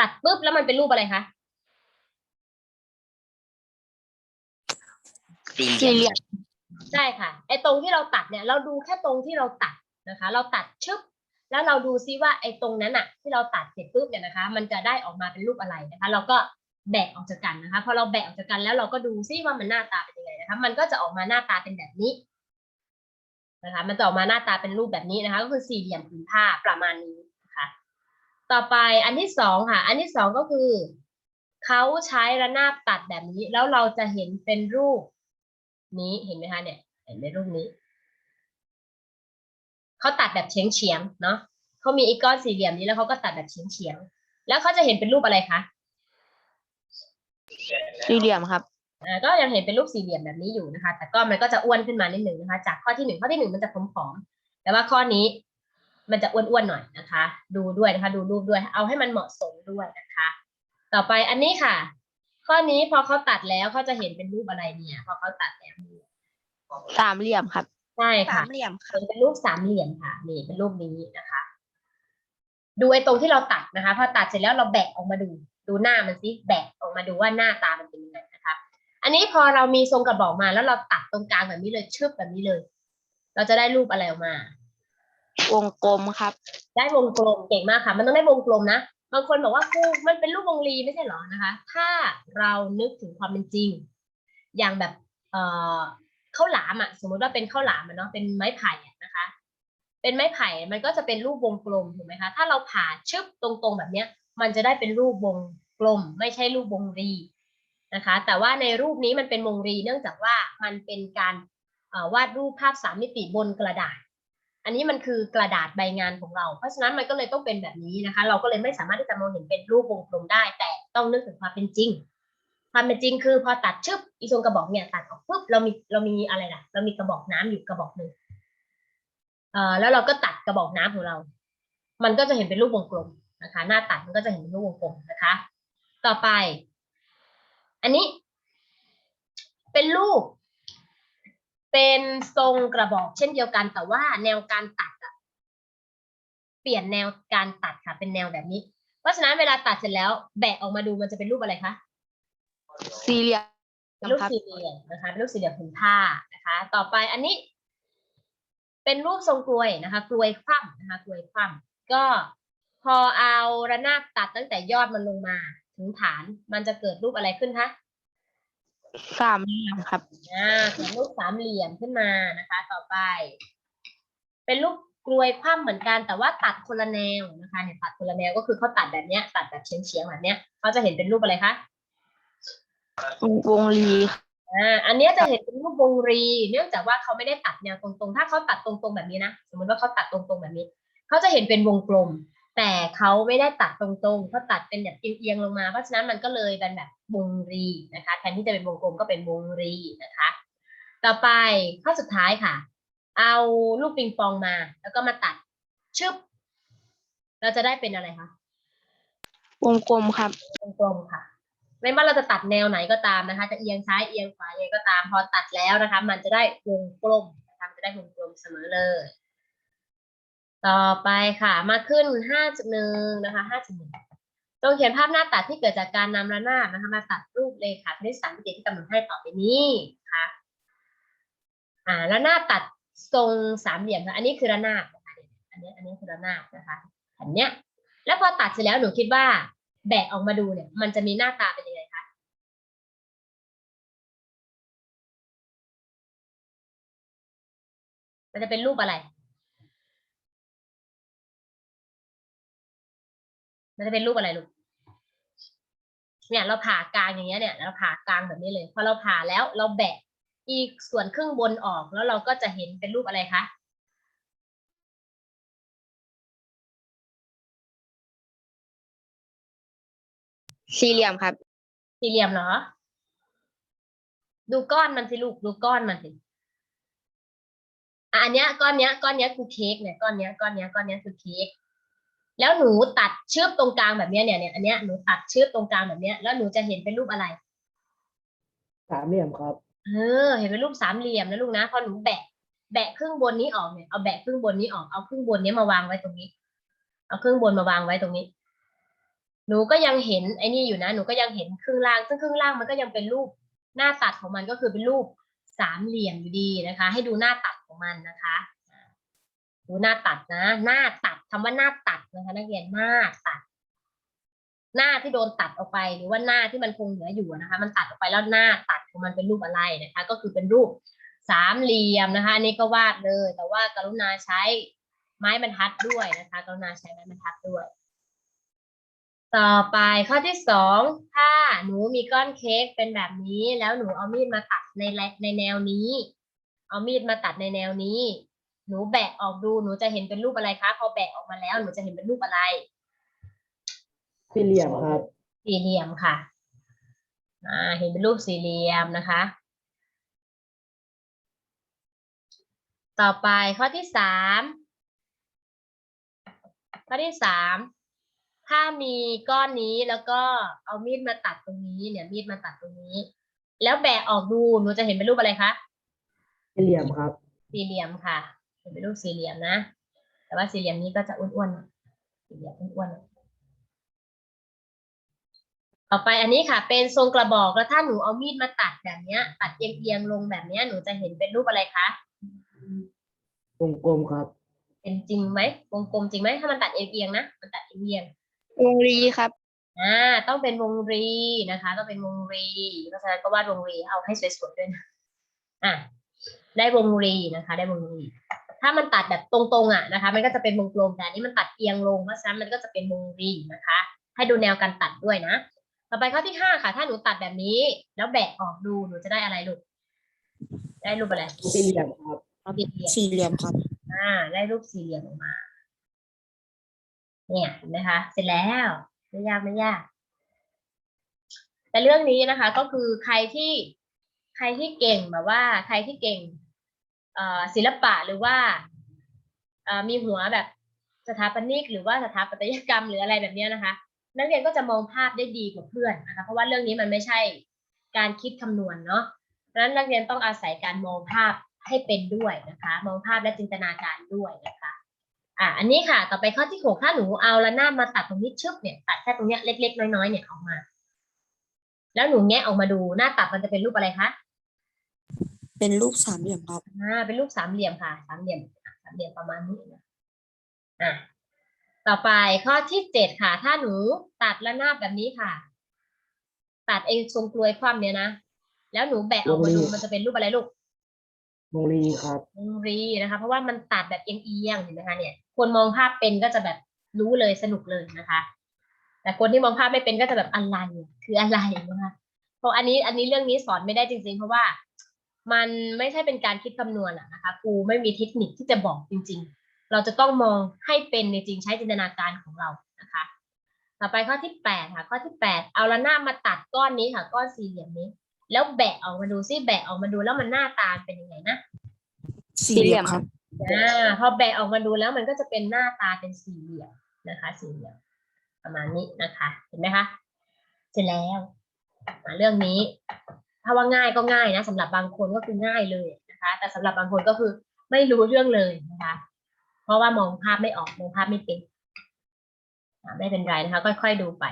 ตัดปุ๊บแล้วมันเป็นรูปอะไรคะสี่สี่เหเหลี่ลี่ยยมมใช่ค่ะไอ้ตรงที่เราตัดเนี่ย เราดูแค่ตรงที่เราตัดนะคะ เราตัดชึบแล้วเราดูซิว่าไอ้ตรงนั้นอะที่เราตัดเสร็จปุ๊บเนี่ยนะคะ มันจะได้ออกมาเป็นรูปอะไรนะคะ เราก็แบะออกจากกันนะคะพอเราแบะออกจากกันแล้วเราก็ดูซิว่ามันหน้าตาเป็นยังไงนะคะ มันก็จะออกมาหน้าตาเป็นแบบนี้นะคะ มันจะออกมาหน้าตาเป็นรูปแบบนี้นะคะ ก็คือสี่เหลี่ยมผืนผ้าประมาณนี้นะคะ ต่อไปอันที่สองค่ะ อันที่สองก็คือเขาใช้ระนาบตัดแบบนี้ แล้วเราจะเห็นเป็นรูปนี้เห็นไหมคะเนี่ยเห็นไหมรูปนี้เขาตัดแบบเฉียงเฉียงๆเนาะเขามีไอ้ก้อนสี่เหลี่ยมนี้แล้วเขาก็ตัดแบบเฉียงเฉียงๆแล้วเขาจะเห็นเป็นรูปอะไรคะสี่เหลี่ยมครับอ่าก็ยังเห็นเป็นรูปสี่เหลี่ยมแบบนี้อยู่นะคะ แต่ก็มันก็จะอ้วนขึ้นมานิดหนึ่งนะคะ จากข้อที่หนึ่งข้อที่หนึ่งมันจะผอมๆแต่ว่าข้อนี้ มันจะอ้วนๆหน่อยนะคะ ดูด้วยนะคะ ดูรูปด้วย เอาให้มันเหมาะสมด้วยนะคะ ต่อไปอันนี้ค่ะ ข้อนี้พอเขาตัดแล้วเขาจะเห็นเป็นรูปอะไรเนี่ย พอเขาตัดแล้วสามเหลี่ยมครับใช่สาค่ะมเหลี่ยมค่ะเป็นรูปสามเหลี่ยมค่ะนี่เป็นรูปนี้นะคะ ดูไอ้ตรงที่เราตัดนะคะ พอตัดเสร็จแล้วเราแบะออกมาดู ดูหน้ามันสิแบะออกมาดูว่าหน้าตามันเป็นยังไงนะคะ อันนี้พอเรามีทรงกระบอกมาแล้วเราตัดตรงกลางแบบนี้เลยชึบแบบนี้เลย เราจะได้รูปอะไรออกมา วงกลมครับ ได้วงกลมเก่งมากค่ะ มันต้องได้วงกลมนะ บางคนบอกว่าครูมันเป็นรูปวงรีไม่ใช่หรอนะคะ ถ้าเรานึกถึงความเป็นจริง อย่างแบบเอ่อข้าวหลามอะสมมติว่าเป็นข้าวหลามอะเนาะเป็นไม้ไผ่ะนะคะ เป็นไม้ไผ่มันก็จะเป็นรูปวงกลมถูกไหมคะถ้าเราผ่าชึบตรงๆแบบเนี้ย มันจะได้เป็นรูปวงกลม ไม่ใช่รูปวงรีนะคะ แต่ว่าในรูปนี้มันเป็นวงรีเนื่องจากว่ามันเป็นการวาดรูปภาพสามมิติบนกระดาษ อันนี้มันคือกระดาษใบงานของเรา เพราะฉะนั้นมันก็เลยต้องเป็นแบบนี้นะคะ เราก็เลยไม่สามารถที่จะมองเห็นเป็นรูปวงกลมได้ แต่ต้องนึกถึงความเป็นจริง ความเป็นจริงคือพอตัดชึบอีทรงกระบอกเนี่ยตัดออกปุ๊บเรามีเรามีอะไรล่ะ เรามีกระบอกน้ำอยู่กระบอกหนึ่งเอ่อแล้วเราก็ตัดกระบอกน้ำของเรา มันก็จะเห็นเป็นรูปวงกลมนะคะ หน้าตัดมันก็จะเห็นเป็นรูปวงกลมนะคะ ต่อไป อันนี้ เป็นรูป เป็นทรงกระบอกเช่นเดียวกันแต่ว่าแนวการตัดอะเปลี่ยนแนวการตัดค่ะ เป็นแนวแบบนี้ เพราะฉะนั้นเวลาตัดเสร็จแล้วแบะออกมาดูมันจะเป็นรูปอะไรคะสี่เหลี่ยมเป็นรูปครับสี่เหลี่ยมนะคะเป็นรูปสี่เหลี่ยมผืนผ้านะคะ ต่อไปอันนี้ เป็นรูปทรงกลวยนะคะกลวยคว่ำนะคะกลวยคว่ำก็พอเอาระนาบตัดตั้งแต่ยอดมันลงมา ถึงฐานมันจะเกิดรูปอะไรขึ้นคะ สามเหลี่ยมครับ อ่าเขียนรูปสามเหลี่ยมขึ้นมานะคะ ต่อไป เป็นรูปกลวยคว่ำเหมือนกันแต่ว่าตัดคนละแนวนะคะเนี่ยตัดคนละแนวก็คือเขาตัดแบบเนี้ย ตัดแบบเฉียงๆแบบเนี้ยเขาจะเห็นเป็นรูปอะไรคะวงรีอ่าอันเนี้ยจะเห็นเป็นรูปวงรี เนื่องจากว่าเขาไม่ได้ตัดแนวตรงๆ ถ้าเขาตัดตรงๆแบบนี้นะสมมติว่าเขาตัดตรงๆแบบนี้เขาจะเห็นเป็นวงกลม แต่เขาไม่ได้ตัดตรงๆเขาตัดเป็นแบบเอียงๆลงมา เพราะฉะนั้นมันก็เลยเป็นแบบวงรีนะคะแทนที่จะเป็นวงกลมก็เป็นวงรีนะคะ ต่อไปข้อสุดท้ายค่ะ เอาลูกปิงปองมา แล้วก็มาตัดชึบเราจะได้เป็นอะไรคะวงกลมครับวงกลมค่ะไม่ว่าเราจะตัดแนวไหนก็ตามนะคะ จะเอียงซ้ายเอียงขวายังไงก็ตามพอตัดแล้วนะคะ มันจะได้วงกลมนะคะมันจะได้วงกลมเสมอเลย ต่อไปค่ะ มาขึ้นห้าจุดหนึ่งนะคะห้าจุดหนึ่งจงเขียนภาพหน้าตัดที่เกิดจากการนำระนาบนะคะ มาตัดรูปเลขาคณิตสามมิติที่กำหนดให้ต่อไปนี้นะคะอ่าระนาบตัดทรงสามเหลี่ยมค่ะอันนี้คือระนาบนะคะอันนี้อันนี้คือระนาบนะคะอันเนี้ย แล้วพอตัดเสร็จแล้วหนูคิดว่าแบะออกมาดูเนี่ย มันจะมีหน้าตาเป็นยังไงคะมันจะเป็นรูปอะไร มันจะเป็นรูปอะไรลูกเนี่ยเราผ่ากลางอย่างเงี้ยเนี่ยเราผ่ากลางแบบนี้เลยพอเราผ่าแล้วเราแบะอีกส่วนครึ่งบนออกแล้วเราก็จะเห็นเป็นรูปอะไรคะสี่เหลี่ยมครับ สี่เหลี่ยมเหรอ ดูก้อนมันสิลูกดูก้อนมันสิอะอันเนี้ยก้อนเนี้ยก้อนเนี้ยคือเค้กเนี่ยก้อนเนี้ยก้อนเนี้ยก้อนเนี้ยคือเค้ก แล้วหนูตัดเชือบตรงกลางแบบเนี้ยเนี่ยเนี่ยอันเนี้ยหนูตัดเชือบตรงกลางแบบเนี้ยแล้วหนูจะเห็นเป็นรูปอะไร สามเหลี่ยมครับ เออ เห็นเป็นรูปสามเหลี่ยมนะลูกนะพอหนูแบะแบะครึ่งบนนี้ออกเนี่ยเอาแบะครึ่งบนนี้ออกเอาครึ่งบนนี้มาวางไว้ตรงนี้ เอาครึ่งบนมาวางไว้ตรงนี้ หนูก็ยังเห็นไอ้นี่อยู่นะ หนูก็ยังเห็นครึ่งล่าง ซึ่งครึ่งล่างมันก็ยังเป็นรูปหน้าตัดของมันก็คือเป็นรูปสามเหลี่ยมอยู่ดีนะคะ ให้ดูหน้าตัดของมันนะคะอ่า ดูหน้าตัดนะ หน้าตัดคำว่าหน้าตัดนะคะนักเรียนหน้าตัด หน้าที่โดนตัดออกไป หรือว่าหน้าที่มันคงเหลืออยู่นะคะ มันตัดออกไปแล้วหน้าตัดของมันเป็นรูปอะไรนะคะ ก็คือเป็นรูปสามเหลี่ยมนะคะอันนี้ก็วาดเลย แต่ว่ากรุณาใช้ไม้บรรทัดด้วยนะคะ กรุณาใช้ไม้บรรทัดด้วย ต่อไปข้อที่สองถ้าหนูมีก้อนเค้กเป็นแบบนี้ แล้วหนูเอามีดมาตัดในในแนวนี้ เอามีดมาตัดในแนวนี้ หนูแบะออกดูหนูจะเห็นเป็นรูปอะไรคะพอแบะออกมาแล้วหนูจะเห็นเป็นรูปอะไร สี่เหลี่ยมครับ สี่เหลี่ยมค่ะอ่าเห็นเป็นรูปสี่เหลี่ยมนะคะ ต่อไปข้อที่สามข้อที่สามถ้ามีก้อนนี้แล้วก็เอามีดมาตัดตรงนี้เนี่ยมีดมาตัดตรงนี้ แล้วแบะออกดูหนูจะเห็นเป็นรูปอะไรคะสี่เหลี่ยมครับ สี่เหลี่ยมค่ะเห็นเป็นรูปสี่เหลี่ยมนะ แต่ว่าสี่เหลี่ยมนี้ก็จะอ้วนๆหน่อยสี่เหลี่ยมอ้วนๆหน่อยต่อไปอันนี้ค่ะเป็นทรงกระบอกแล้วถ้าหนูเอามีดมาตัดแบบเนี้ย ตัดเอียงๆลงแบบเนี้ยหนูจะเห็นเป็นรูปอะไรคะวงกลมครับ เป็นจริงไหมวงกลมจริงไหมถ้ามันตัดเอียงๆนะมันตัดเอียงวงรีครับๆอ่าต้องเป็นวงรีนะคะต้องเป็นวงรีเพราะฉะนั้นก็วาดวงรีเอาให้สวยๆด้วยนะอะได้วงรีนะคะ ได้วงรี ถ้ามันตัดแบบตรงๆอะนะคะ มันก็จะเป็นวงกลมแต่อันนี้มันตัดเอียงลงเพราะฉะนั้นมันก็จะเป็นวงรีนะคะ ให้ดูแนวการตัดด้วยนะ ต่อไปข้อที่ห้าค่ะ ถ้าหนูตัดแบบนี้ แล้วแบะออกดูหนูจะได้อะไรลูกได้รูปอะไรสี่เหลี่ยมครับสี่เหลี่ยมสี่เหลี่ยมครับอ่า ได้รูปสี่เหลี่ยมออกมา เนี่ยเห็นไหมคะ เสร็จแล้วไม่ยากไม่ยาก แต่เรื่องนี้นะคะ ก็คือใครที่ใครที่เก่งแบบว่า ใครที่เก่งเอ่อ ศิลปะหรือว่ามีหัวแบบสถาปนิกหรือว่าสถาปัตยกรรมหรืออะไรแบบนี้นะคะ นักเรียนก็จะมองภาพได้ดีกว่าเพื่อนนะคะเพราะว่าเรื่องนี้มันไม่ใช่การคิดคำนวณเนาะเพราะฉะนั้นนักเรียนต้องอาศัยการมองภาพให้เป็นด้วยนะคะ มองภาพและจินตนาการด้วยนะคะอะอันนี้ค่ะ ต่อไปข้อที่หกถ้าหนูเอาละนามาตัดตรงนี้ชึบเนี่ยตัดแค่ตรงเนี้ยเล็ก ๆ น้อยๆเนี่ยออกมา แล้วหนูแงะออกมาดูหน้าตัดมันจะเป็นรูปอะไรคะ เป็นรูปสามเหลี่ยมครับอ่าเป็นรูปสามเหลี่ยมค่ะ สามเหลี่ยมอะสามเหลี่ยมประมาณนี้นะอะต่อไปข้อที่เจ็ดค่ะ ถ้าหนูตัดละนาดแบบนี้ค่ะ ตัดไอ้ทรงกลวยคว่ำเนี่ยนะ แล้วหนูแบะออกมาดูวงรีมันจะเป็นรูปอะไรลูกวงรีครับวงรีนะคะ เพราะว่ามันตัดแบบเอียงๆเห็นไหมคะเนี่ย คนมองภาพเป็นก็จะแบบรู้เลยสนุกเลยนะคะ แต่คนที่มองภาพไม่เป็นก็จะแบบอะไรอะคืออะไรนะคะเพราะอันนี้อันนี้เรื่องนี้สอนไม่ได้จริง ๆ เพราะว่า มันไม่ใช่เป็นการคิดคำนวณอะนะคะครูไม่มีเทคนิคที่จะบอกจริง ๆ เราจะต้องมองให้เป็นในจริงใช้จินตนาการของเรานะคะ ต่อไปข้อที่แปดค่ะข้อที่แปดเอาละหน้าดมาตัดก้อนนี้ค่ะ ก้อนสี่เหลี่ยมนี้ แล้วแบะออกมาดูซิแบะออกมาดูแล้วมันหน้าตาเป็นยังไงนะสี่เหลี่ยมครับอ่าพอแบะออกมาดูแล้วมันก็จะเป็นหน้าตาเป็นสี่เหลี่ยมนะคะ สี่เหลี่ยมประมาณนี้นะคะ เห็นไหมคะเสร็จแล้วอ่าเรื่องนี้ ถ้าว่าง่ายก็ง่ายนะสำหรับบางคนก็คือง่ายเลยนะคะ แต่สำหรับบางคนก็คือไม่รู้เรื่องเลยนะคะ เพราะว่ามองภาพไม่ออกมองภาพไม่เป็นไม่เป็นไรนะคะ ค่อยๆดูไป